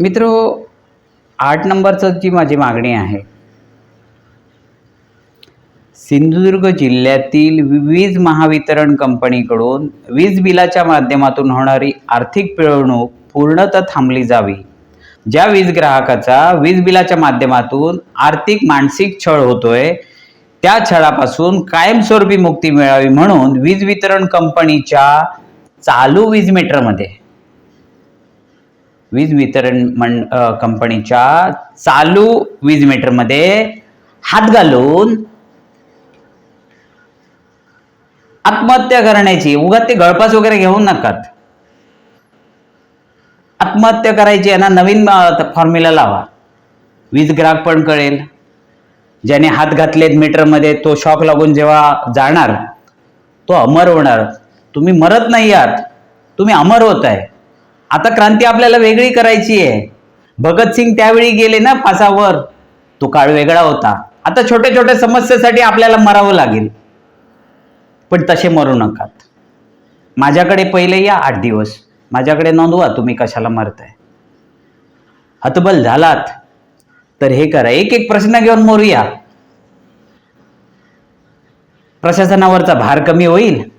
मित्र आठ नंबरचं जी माझी मागणी आहे सिंधुदुर्ग जिल्ह्यातील वीज महावितरण कंपनीकडून वीज बिलाच्या माध्यमातून होणारी आर्थिक पिळवणूक पूर्णतः थांबली जावी. ज्या वीज ग्राहकाचा वीज बिलाच्या माध्यमातून आर्थिक मानसिक छळ होतोय त्या छळापासून कायमस्वरूपी मुक्ती मिळावी म्हणून वीज वितरण कंपनीच्या चालू वीज मीटरमध्ये वीज वितरण मं कंपनीच्या चालू वीज मीटरमध्ये हात घालून आत्महत्या करण्याची उगा ते गळपास वगैरे घेऊ नकात. आत्महत्या करायची आहे ना नवीन फॉर्म्युला लावा. वीज ग्राहक पण कळेल. ज्याने हात घातलेत मीटरमध्ये तो शॉक लागून जेव्हा जाणार तो अमर होणार. तुम्ही मरत नाही आहात. तुम्ही अमर होत आहे. आता क्रांती आपल्याला वेगळी करायची आहे. भगतसिंग त्यावेळी गेले ना फासावर. तो काळ वेगळा होता. आता छोट्या छोट्या समस्येसाठी आपल्याला मरावं लागेल. पण तसे मरू नकात. माझ्याकडे पहिले या आठ दिवस. माझ्याकडे नोंदवा तुम्ही कशाला मरताय. हतबल झालात. तर हे करा. एक एक प्रश्न घेऊन मरूया. प्रशासनावरचा भार कमी होईल.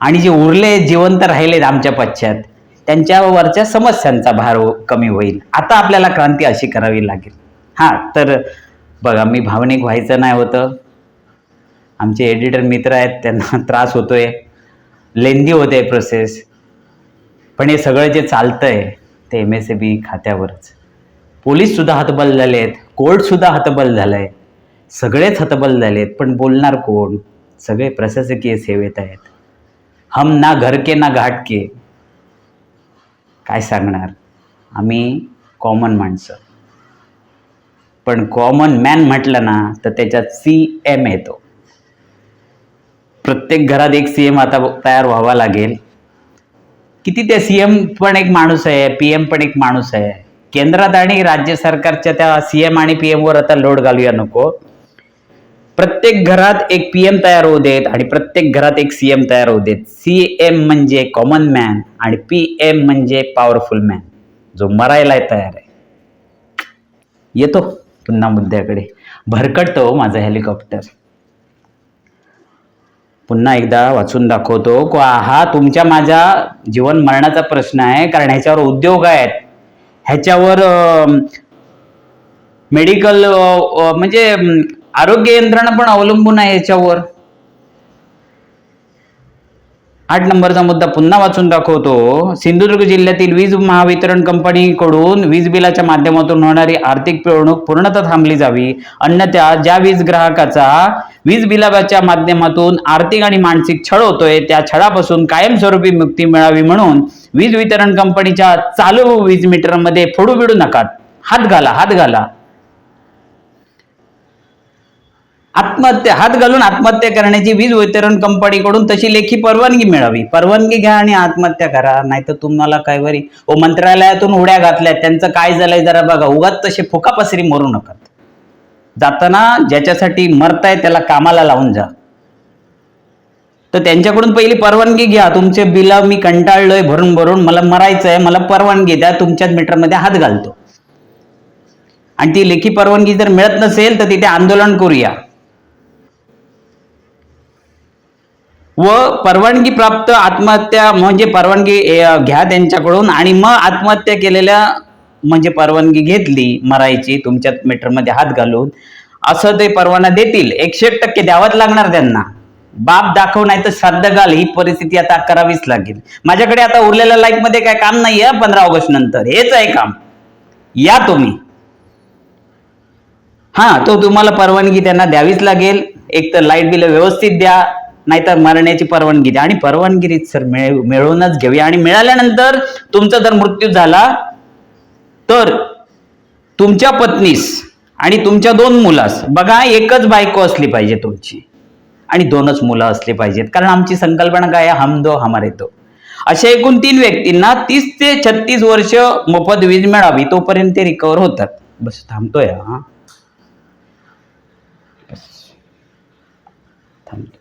आणि जे उरले जिवंत राहिलेत आमच्या पश्चात. त्यांच्यावरच्या समस्यांचा भार हो- कमी होईल. आता आपल्याला क्रांती अशी करावी लागेल. हां तर बघा मी भावनिक व्हायचं नाही होतं. आमचे एडिटर मित्र आहेत त्यांना त्रास होतोय. लेंदी होते प्रोसेस पण हे सगळं जे चालतं आहे ते एम एस ए बी खात्यावरच. पोलीससुद्धा हतबल झाले आहेत कोर्टसुद्धा हतबल झालं आहे सगळेच हतबल झाले आहेत पण बोलणार कोण? सगळे प्रशासकीय सेवेत आहेत. हम ना घर के ना घाट के. काय सांगणार? आम्ही कॉमन माणसं. पण कॉमन मॅन म्हटलं ना तर त्याच्यात सी एम येतो. प्रत्येक घरात एक सी एम आता तयार व्हावा लागेल. किती ते सी एम पण एक माणूस आहे पी एम पण एक माणूस आहे. केंद्रात आणि राज्य सरकारच्या त्या सी एम आणि पी एमवर आता लोड घालूया नको. प्रत्येक घरात एक पी एम तयार होऊ देत आणि प्रत्येक घरात एक सी एम तयार होऊ देत. सी एम म्हणजे कॉमन मॅन आणि पी एम म्हणजे पॉवरफुल मॅन जो मरायला तयार आहे. येतो पुन्हा मुद्द्याकडे. भरकटतो हो माझा हेलिकॉप्टर पुन्हा एकदा वाचून दाखवतो. हा तुमच्या माझ्या जीवन मरणाचा प्रश्न आहे कारण ह्याच्यावर उद्योग आहेत. ह्याच्यावर मेडिकल म्हणजे आरोग्य यंत्रणा पण अवलंबून आहे याच्यावर. आठ नंबरचा मुद्दा पुन्हा वाचून दाखवतो. सिंधुदुर्ग जिल्ह्यातील वीज महावितरण कंपनीकडून वीज बिलाच्या माध्यमातून होणारी आर्थिक पिळवणूक पूर्णतः थांबली जावी. अन्यथा ज्या वीज ग्राहकाचा वीज बिलाच्या माध्यमातून आर्थिक आणि मानसिक छळ होतोय त्या छळापासून कायमस्वरूपी मुक्ती मिळावी म्हणून वीज वितरण कंपनीच्या चालू वीज मीटरमध्ये फोडू बिडू नका. हात घाला हात घाला. आत्महत्या हात घालून आत्महत्या करण्याची वीज वितरण कंपनीकडून तशी लेखी परवानगी मिळावी. परवानगी घ्या आणि आत्महत्या करा नाहीतर तुम्हाला काय वरी? ओ मंत्रालयातून उड्या घातल्या त्यांचं काय झालंय जरा बघा. उगाच तसे फुकापसरी मरू नका. जाताना ज्याच्यासाठी मरताय त्याला कामाला लावून जा. तर त्यांच्याकडून पहिली परवानगी घ्या. तुमचे बिलं मी कंटाळलोय भरून भरून. मला मरायचं आहे मला परवानगी द्या. तुमच्याच मीटरमध्ये हात घालतो. आणि ती लेखी परवानगी जर मिळत नसेल तर तिथे आंदोलन करूया. व परवानगी प्राप्त आत्महत्या म्हणजे परवानगी घ्या त्यांच्याकडून आणि मग आत्महत्या केलेल्या म्हणजे परवानगी घेतली मरायची तुमच्या मीटरमध्ये हात घालून. असं ते परवाना देतील. एकशे एक टक्के द्यावाच लागणार त्यांना. बाप दाखव नाही तर श्राद्ध घाल. ही परिस्थिती आता करावीच लागेल. माझ्याकडे आता उरलेल्या लाईफमध्ये काय काम नाही आहे पंधरा ऑगस्ट नंतर. हेच आहे काम. या तुम्ही. हा तो तुम्हाला परवानगी त्यांना द्यावीच लागेल. एक तर लाइट बिल व्यवस्थित द्या. नाहीतर मरण्याची परवानगी द्या. आणि परवानगी सर मिळ मिळवूनच घेऊया. आणि मिळाल्यानंतर तुमचा जर मृत्यू झाला तर तुमच्या पत्नीस आणि तुमच्या दोन मुलास बघा एकच बायको असली पाहिजे तुमची. आणि दोनच मुलं असली पाहिजेत. कारण आमची संकल्पना काय आहे? हम दो हमारे दो. अशा एकूण तीन व्यक्तींना तीस ते छत्तीस वर्ष मोफत वीज मिळावी तोपर्यंत ते रिकवर होतात. बस थांबतोय हा. थांबतो